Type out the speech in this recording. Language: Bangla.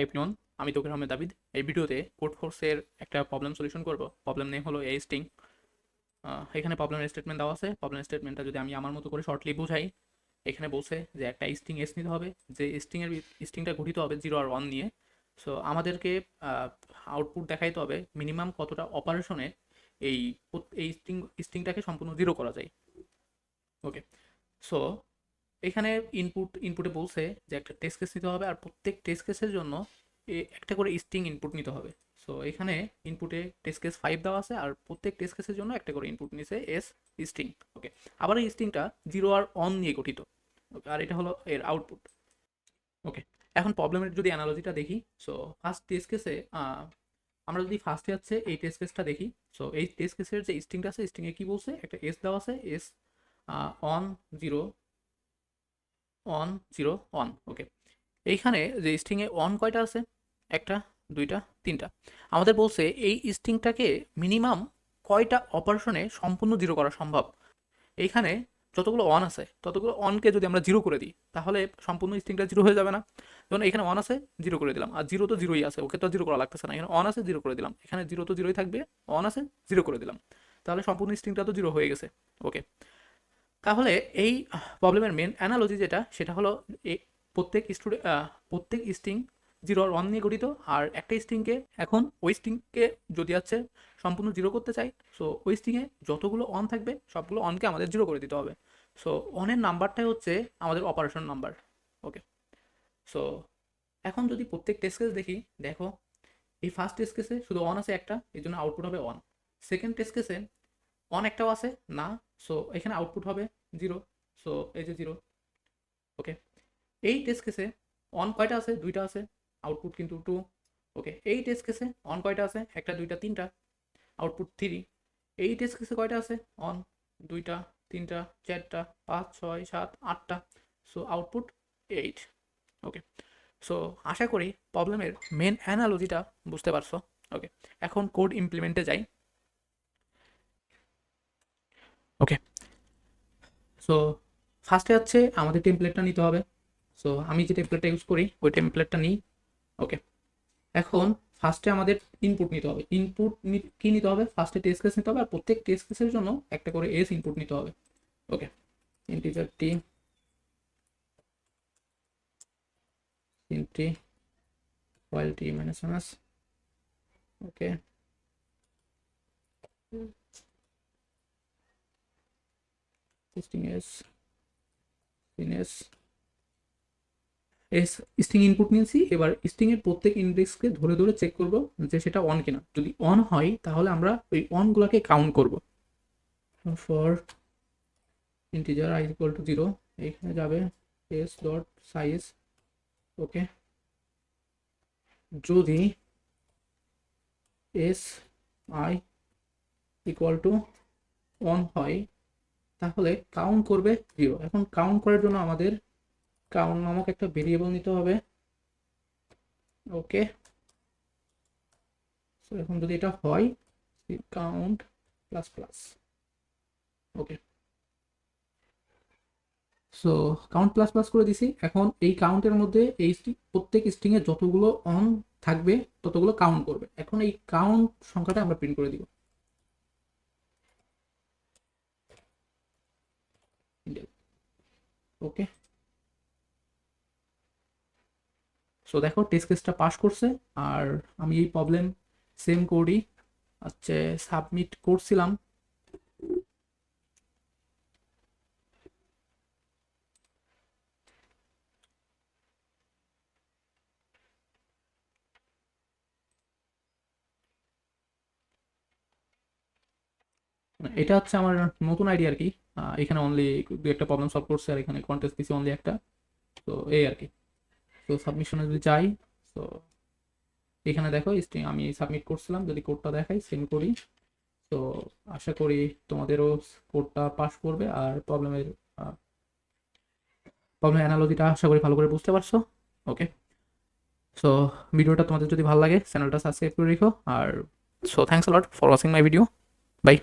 হাই এভরিওয়ান, আমি তকির আহমেদ দাবিদ এই ভিডিওতে কোড ফোর্সের একটা প্রবলেম সলিউশন করব। প্রবলেম নেম হলো এ স্টিং এখানে প্রবলেমের স্টেটমেন্ট দেওয়া আছে। প্রবলেম স্টেটমেন্টটা যদি আমি আমার মতো করে শর্টলি বোঝাই, এখানে বলছে যে একটা স্টিং এস নিতে হবে। যে স্টিংয়ের স্টিংটা গঠিত হবে জিরো আর ওয়ান নিয়ে। সো আমাদেরকে আউটপুট দেখাইতে হবে মিনিমাম কতটা অপারেশনে এই এই স্টিং স্টিংটাকে সম্পূর্ণ জিরো করা যায়। ওকে সো এখানে ইনপুট ইনপুটে বলছে যে একটা টেস্ট কেস নিতে হবে আর প্রত্যেক টেস্ট কেসের জন্য একটা করে স্ট্রিং ইনপুট নিতে হবে। সো এখানে ইনপুটে টেস্ট কেস ফাইভ দেওয়া আছে আর প্রত্যেক টেস্ট কেসের জন্য একটা করে ইনপুট নিছে এস স্ট্রিং ওকে আবার এই স্ট্রিংটা জিরো আর অন নিয়ে গঠিত, আর এটা হলো এর আউটপুট ওকে এখন প্রবলেমের যদি অ্যানালজিটা দেখি সো ফার্স্ট টেস্ট কেসে আমরা যদি ফার্স্টে হচ্ছে এই টেস্ট কেসটা দেখি সো এই টেস্ট কেসের যে স্ট্রিংটা আছে স্ট্রিংয়ে কী বলছে? একটা এস দেওয়া আছে S one zero one zero one okay এইখানে যে স্ট্রিংয়ে অন কয়টা আছে? একটা, দুইটা, তিনটা। আমাদের বলছে এই স্ট্রিংটাকে মিনিমাম কয়টা অপারেশনে সম্পূর্ণ জিরো করা সম্ভব? এইখানে যতগুলো অন আছে, ততগুলো অনকে যদি আমরা জিরো করে দিই, তাহলে সম্পূর্ণ স্ট্রিংটা জিরো হয়ে যাবে না। যেমন এখানে অন আছে জিরো করে দিলাম। আর জিরো তো জিরোই আছে, ওকে তো জিরো করা লাগতেছে না। এখানে অন আছে জিরো করে দিলাম। এখানে জিরো তো জিরোই থাকবে অন আছে জিরো করে দিলাম। তাহলে সম্পূর্ণ স্ট্রিংটা তো জিরো হয়ে গেছে ওকে তাহলে এই প্রবলেমের মেন অ্যানালজি যেটা, সেটা হলো প্রত্যেক স্টুডেন্ট প্রত্যেক স্ট্রিং জিরো আর ওয়ান নিয়ে গঠিত, আর একটা স্ট্রিংকে এখন ওই স্ট্রিংকে যদি আছে সম্পূর্ণ জিরো করতে চাই সো ওই স্ট্রিংয়ে যতগুলো অন থাকবে, সবগুলো অনকে আমাদের জিরো করে দিতে হবে। সো অনের নাম্বারটাই হচ্ছে আমাদের অপারেশন নাম্বার ওকে সো এখন যদি প্রত্যেক টেস্ট কেস দেখি, দেখো, এই ফার্স্ট টেস্ট কেসে শুধু অন আছে একটা, এই জন্য আউটপুট হবে অন সেকেন্ড টেস্ট কেসে অন একটাও আছে, না? সো এখানে আউটপুট হবে জিরো সো এই যে জিরো ওকে এই টেস্ট কেসে অন কয়টা আছে? দুইটা আছে আউটপুট কিন্তু টু ওকে এই টেস্ট কেসে অন কয়টা আছে? একটা, দুইটা, তিনটা আউটপুট থ্রি এই টেস্ট কেসে কয়টা আছে? অন দুইটা, তিনটা, চারটা, পাঁচ, ছয়, সাত, আটটা। So output eight okay so আশা করি প্রবলেমের মেন অ্যানালজিটা বুঝতে পারছ ওকে এখন কোড ইমপ্লিমেন্টে যাই। ওকে সো ফার্স্টে হচ্ছে আমাদের টেমপ্লেটটা নিতে হবে। সো আমি যে টেমপ্লেটটা ইউজ করি ওই টেমপ্লেটটা নিই। ওকে এখন ফার্স্টে আমাদের ইনপুট নিতে হবে। ইনপুট কি নিতে হবে? ফার্স্টে টেস্ট কেস নিতে হবে আর প্রত্যেক টেস্ট কেসের জন্য একটা করে এস ইনপুট নিতে হবে। Okay integer T int while t minus minus okay testing s S string input নিয়েছি এবার স্ট্রিং এর প্রত্যেক ইন্ডেক্সকে ধরে ধরে চেক করব যে সেটা অন কিনা। যদি অন হয়, তাহলে আমরা ওই অনগুলোকে কাউন্ট করব। For integer I equal to zero এইখানে যাবে এস ডট সাইজ ওকে যদি S I equal to one হয় তাহলে কাউন্ট করবে জিরো এখন কাউন্ট করার জন্য আমাদের কাউন্ট নামক একটা ভেরিয়েবল নিতে হবে। ওকে এখন যদি এটা হয় count plus plus okay so count plus plus করে দিছি। এখন এই কাউন্টের মধ্যে এই প্রত্যেক স্ট্রিংয়ে যতগুলো অন থাকবে, ততগুলো কাউন্ট করবে। এখন এই কাউন্ট সংখ্যাটা আমরা প্রিন্ট করে দিব। ওকে সো দেখো টেস্ট কেসটা পাস করছে। আর আমি এই প্রবলেম সেম করি হচ্ছে সাবমিট করছিলাম। এটা হচ্ছে আমার নতুন আইডিয়া আর কি। এখানে অনলি দু একটা প্রবলেম সলভ করছে আর এখানে কন্টেস্ট দিছি অনলি একটা। তো এই আর কি। তো সাবমিশনে যদি যাই, তো এখানে দেখো স্ট্রিং আমি সাবমিট করছিলাম, যদি কোডটা দেখাই সেন্ড করি। তো আশা করি তোমাদেরও কোডটা পাস করবে আর প্রবলেমের প্রবলেম অ্যানালজিটা আশা করি ভালো করে বুঝতে পারছ। ওকে সো ভিডিওটা তোমাদের যদি ভালো লাগে চ্যানেলটা সাবস্ক্রাইব করে রেখো। আর so thanks lot for watching my video bye